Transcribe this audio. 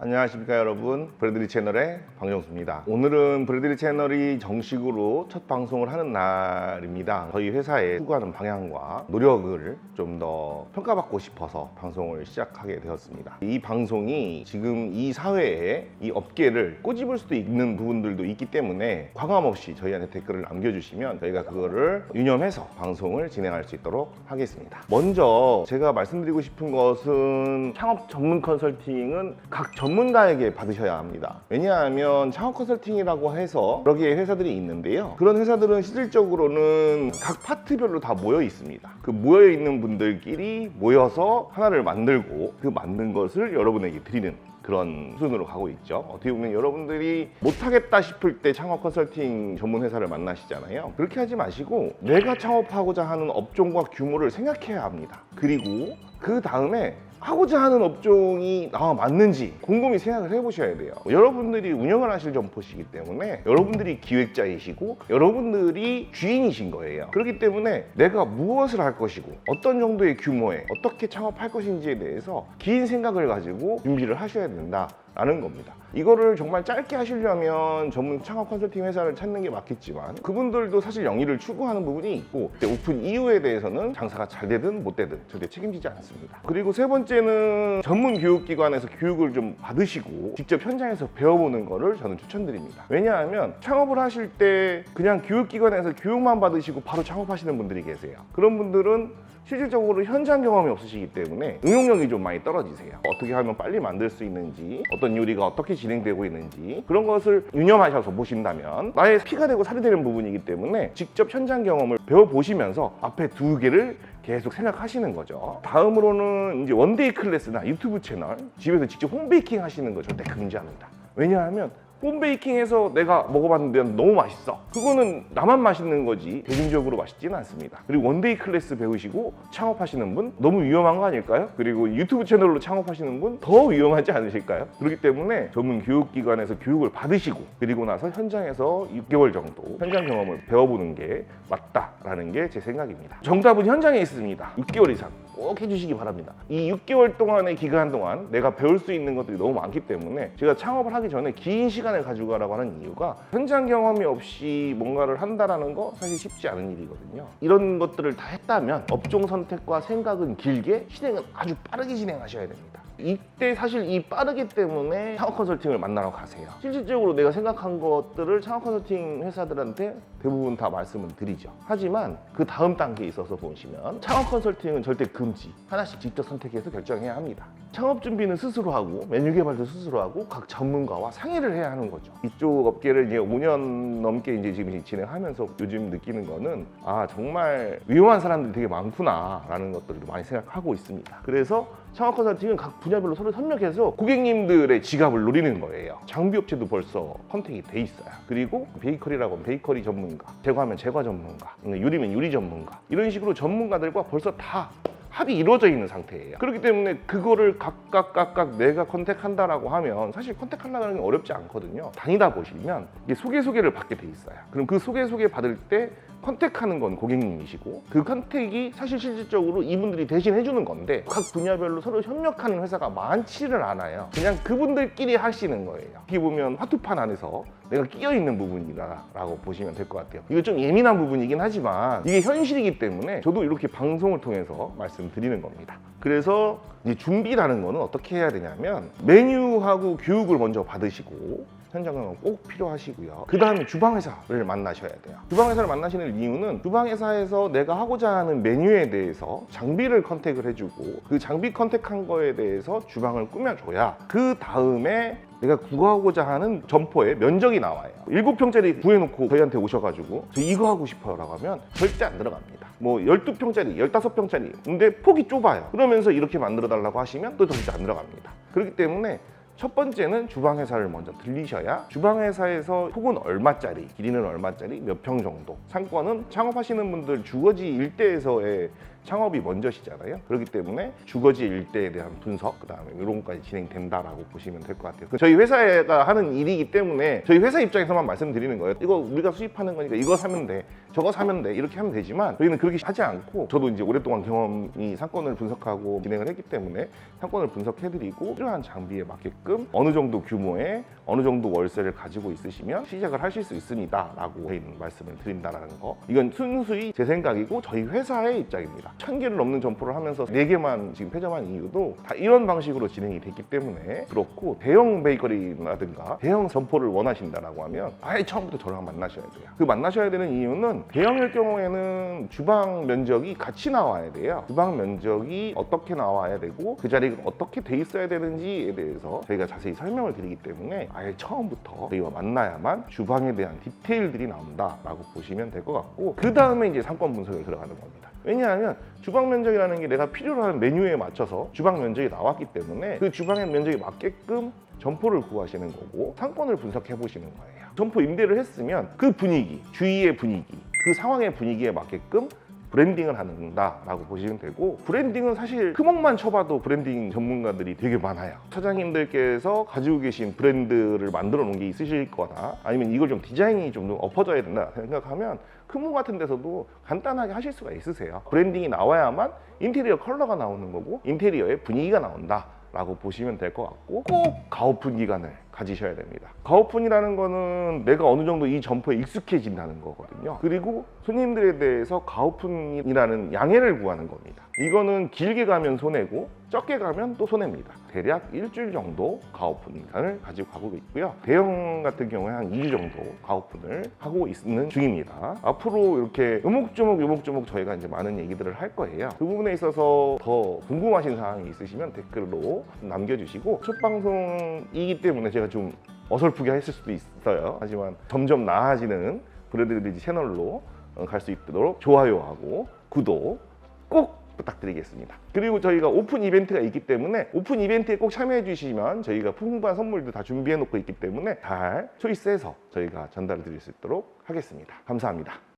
안녕하십니까 여러분. 브래들리 채널의 방정수입니다. 오늘은 브래들리 채널이 정식으로 첫 방송을 하는 날입니다. 저희 회사에 추구하는 방향과 노력을 좀 더 평가받고 싶어서 방송을 시작하게 되었습니다. 이 방송이 지금 이 사회에 이 업계를 꼬집을 수도 있는 부분들도 있기 때문에 과감 없이 저희한테 댓글을 남겨주시면 저희가 그거를 유념해서 방송을 진행할 수 있도록 하겠습니다. 먼저 제가 말씀드리고 싶은 것은 창업 전문 컨설팅은 각 전 문가에게 받으셔야 합니다. 왜냐하면 창업 컨설팅이라고 해서 여러 개의 회사들이 있는데요. 그런 회사들은 실질적으로는 각 파트별로 다 모여 있습니다. 그 모여 있는 분들끼리 모여서 하나를 만들고 그 만든 것을 여러분에게 드리는 그런 수준으로 가고 있죠. 어떻게 보면 여러분들이 못하겠다 싶을 때 창업 컨설팅 전문 회사를 만나시잖아요. 그렇게 하지 마시고 내가 창업하고자 하는 업종과 규모를 생각해야 합니다. 그리고 그 다음에 하고자 하는 업종이 나와 맞는지 곰곰이 생각을 해보셔야 돼요. 여러분들이 운영을 하실 점포시기 때문에 여러분들이 기획자이시고 여러분들이 주인이신 거예요. 그렇기 때문에 내가 무엇을 할 것이고 어떤 정도의 규모에 어떻게 창업할 것인지에 대해서 긴 생각을 가지고 준비를 하셔야 된다. 라는 겁니다. 이거를 정말 짧게 하시려면 전문 창업 컨설팅 회사를 찾는 게 맞겠지만 그분들도 사실 영위를 추구하는 부분이 있고 오픈 이후에 대해서는 장사가 잘 되든 못 되든 절대 책임지지 않습니다. 그리고 세 번째는 전문 교육기관에서 교육을 좀 받으시고 직접 현장에서 배워보는 거를 저는 추천드립니다. 왜냐하면 창업을 하실 때 그냥 교육기관에서 교육만 받으시고 바로 창업하시는 분들이 계세요. 그런 분들은 실질적으로 현장 경험이 없으시기 때문에 응용력이 좀 많이 떨어지세요. 어떻게 하면 빨리 만들 수 있는지, 어떤 요리가 어떻게 진행되고 있는지 그런 것을 유념하셔서 보신다면 나의 피가 되고 살이 되는 부분이기 때문에 직접 현장 경험을 배워보시면서 앞에 두 개를 계속 생각하시는 거죠. 다음으로는 이제 원데이 클래스나 유튜브 채널, 집에서 직접 홈베이킹 하시는 거 절대 금지합니다. 왜냐하면 홈베이킹해서 내가 먹어봤는데 너무 맛있어. 그거는 나만 맛있는 거지 대중적으로 맛있지는 않습니다. 그리고 원데이 클래스 배우시고 창업하시는 분 너무 위험한 거 아닐까요? 그리고 유튜브 채널로 창업하시는 분 더 위험하지 않으실까요? 그렇기 때문에 전문 교육기관에서 교육을 받으시고 그리고 나서 현장에서 6개월 정도 현장 경험을 배워보는 게 맞다라는 게 제 생각입니다. 정답은 현장에 있습니다. 6개월 이상 꼭 해주시기 바랍니다. 이 6개월 동안의 기간 동안 내가 배울 수 있는 것들이 너무 많기 때문에 제가 창업을 하기 전에 긴 시간을 가지고 가라고 하는 이유가 현장 경험이 없이 뭔가를 한다라는 거 사실 쉽지 않은 일이거든요. 이런 것들을 다 했다면 업종 선택과 생각은 길게 실행은 아주 빠르게 진행하셔야 됩니다. 이때 사실 이 빠르기 때문에 창업 컨설팅을 만나러 가세요. 실질적으로 내가 생각한 것들을 창업 컨설팅 회사들한테 대부분 다 말씀을 드리죠. 하지만 그 다음 단계에 있어서 보시면 창업 컨설팅은 절대 금지. 하나씩 직접 선택해서 결정해야 합니다. 창업 준비는 스스로 하고 메뉴 개발도 스스로 하고 각 전문가와 상의를 해야 하는 거죠. 이쪽 업계를 이제 5년 넘게 이제 지금 진행하면서 요즘 느끼는 거는 아 정말 위험한 사람들이 되게 많구나라는 것들을 많이 생각하고 있습니다. 그래서 창업 컨설팅은 각 분야별로 서로 협력해서 고객님들의 지갑을 노리는 거예요. 장비 업체도 벌써 컨택이 돼 있어요. 그리고 베이커리라고 하면 베이커리 전문 가, 제과하면 제과 전문가, 유리면 유리 전문가 이런 식으로 전문가들과 벌써 다 합이 이루어져 있는 상태예요. 그렇기 때문에 그거를 각각 각각 내가 컨택한다라고 하면 사실 컨택하려는 게 어렵지 않거든요. 다니다 보시면 이게 소개 소개를 받게 돼 있어요. 그럼 그 소개 소개 받을 때 컨택하는 건 고객님이시고 그 컨택이 사실 실질적으로 이분들이 대신 해주는 건데 각 분야별로 서로 협력하는 회사가 많지를 않아요. 그냥 그분들끼리 하시는 거예요. 어떻게 보면 화투판 안에서 내가 끼어 있는 부분이다라고 보시면 될 것 같아요. 이거 좀 예민한 부분이긴 하지만 이게 현실이기 때문에 저도 이렇게 방송을 통해서 말씀드리는 겁니다. 그래서 이제 준비라는 거는 어떻게 해야 되냐면 메뉴하고 교육을 먼저 받으시고 현장은 꼭 필요하시고요. 그 다음에 주방회사를 만나셔야 돼요. 주방회사를 만나시는 이유는 주방회사에서 내가 하고자 하는 메뉴에 대해서 장비를 컨택을 해주고 그 장비 컨택한 거에 대해서 주방을 꾸며줘야 그 다음에 내가 구하고자 하는 점포에 면적이 나와요. 7평짜리 구해놓고 저희한테 오셔가지고 저 이거 하고 싶어요 라고 하면 절대 안 들어갑니다. 뭐 12평짜리, 15평짜리 근데 폭이 좁아요. 그러면서 이렇게 만들어 달라고 하시면 또 절대 안 들어갑니다. 그렇기 때문에 첫 번째는 주방 회사를 먼저 들리셔야 주방 회사에서 폭은 얼마짜리, 길이는 얼마짜리, 몇 평 정도, 상권은 창업하시는 분들 주거지 일대에서의 창업이 먼저시잖아요. 그렇기 때문에 주거지 일대에 대한 분석, 그 다음에 이런 것까지 진행된다라고 보시면 될 것 같아요. 저희 회사가 하는 일이기 때문에 저희 회사 입장에서만 말씀드리는 거예요. 이거 우리가 수입하는 거니까 이거 사면 돼, 저거 사면 돼 이렇게 하면 되지만 저희는 그렇게 하지 않고 저도 이제 오랫동안 경험이 상권을 분석하고 진행을 했기 때문에 상권을 분석해드리고 필요한 장비에 맞게끔 어느 정도 규모의 어느 정도 월세를 가지고 있으시면 시작을 하실 수 있습니다라고 말씀을 드린다라는 거. 이건 순수히 제 생각이고 저희 회사의 입장입니다. 천 개를 넘는 점포를 하면서 네 개만 지금 폐점한 이유도 다 이런 방식으로 진행이 됐기 때문에 그렇고 대형 베이커리라든가 대형 점포를 원하신다라고 하면 아예 처음부터 저랑 만나셔야 돼요. 그 만나셔야 되는 이유는 대형일 경우에는 주방 면적이 같이 나와야 돼요. 주방 면적이 어떻게 나와야 되고 그 자리가 어떻게 돼 있어야 되는지에 대해서 저희가 자세히 설명을 드리기 때문에 아예 처음부터 저희와 만나야만 주방에 대한 디테일들이 나온다라고 보시면 될 것 같고 그 다음에 이제 상권 분석에 들어가는 겁니다. 왜냐하면 주방 면적이라는 게 내가 필요로 하는 메뉴에 맞춰서 주방 면적이 나왔기 때문에 그 주방의 면적에 맞게끔 점포를 구하시는 거고 상권을 분석해 보시는 거예요. 점포 임대를 했으면 그 분위기, 주위의 분위기, 그 상황의 분위기에 맞게끔 브랜딩을 한다라고 보시면 되고 브랜딩은 사실 크목만 쳐봐도 브랜딩 전문가들이 되게 많아요. 사장님들께서 가지고 계신 브랜드를 만들어 놓은 게 있으실 거나 아니면 이걸 좀 디자인이 좀더 엎어져야 된다 생각하면 크목 같은 데서도 간단하게 하실 수가 있으세요. 브랜딩이 나와야만 인테리어 컬러가 나오는 거고 인테리어의 분위기가 나온다 라고 보시면 될 것 같고 꼭 가오픈 기간을 가지셔야 됩니다. 가오픈이라는 거는 내가 어느 정도 이 점포에 익숙해진다는 거거든요. 그리고 손님들에 대해서 가오픈이라는 양해를 구하는 겁니다. 이거는 길게 가면 손해고 적게 가면 또 손해입니다. 대략 일주일 정도 가오픈 기간을 가지고 가고 있고요. 대형 같은 경우에 한 2주 정도 가오픈을 하고 있는 중입니다. 앞으로 이렇게 요목조목 요목조목 저희가 이제 많은 얘기들을 할 거예요. 그 부분에 있어서 더 궁금하신 사항이 있으시면 댓글로 남겨주시고 첫 방송이기 때문에 제가 좀 어설프게 했을 수도 있어요. 하지만 점점 나아지는 브레드리지 채널로 어, 갈수 있도록 좋아요하고 구독 꼭 부탁드리겠습니다. 그리고 저희가 오픈 이벤트가 있기 때문에 오픈 이벤트에 꼭 참여해 주시면 저희가 풍부한 선물도 다 준비해 놓고 있기 때문에 잘 초이스해서 저희가 전달해 드릴 수 있도록 하겠습니다. 감사합니다.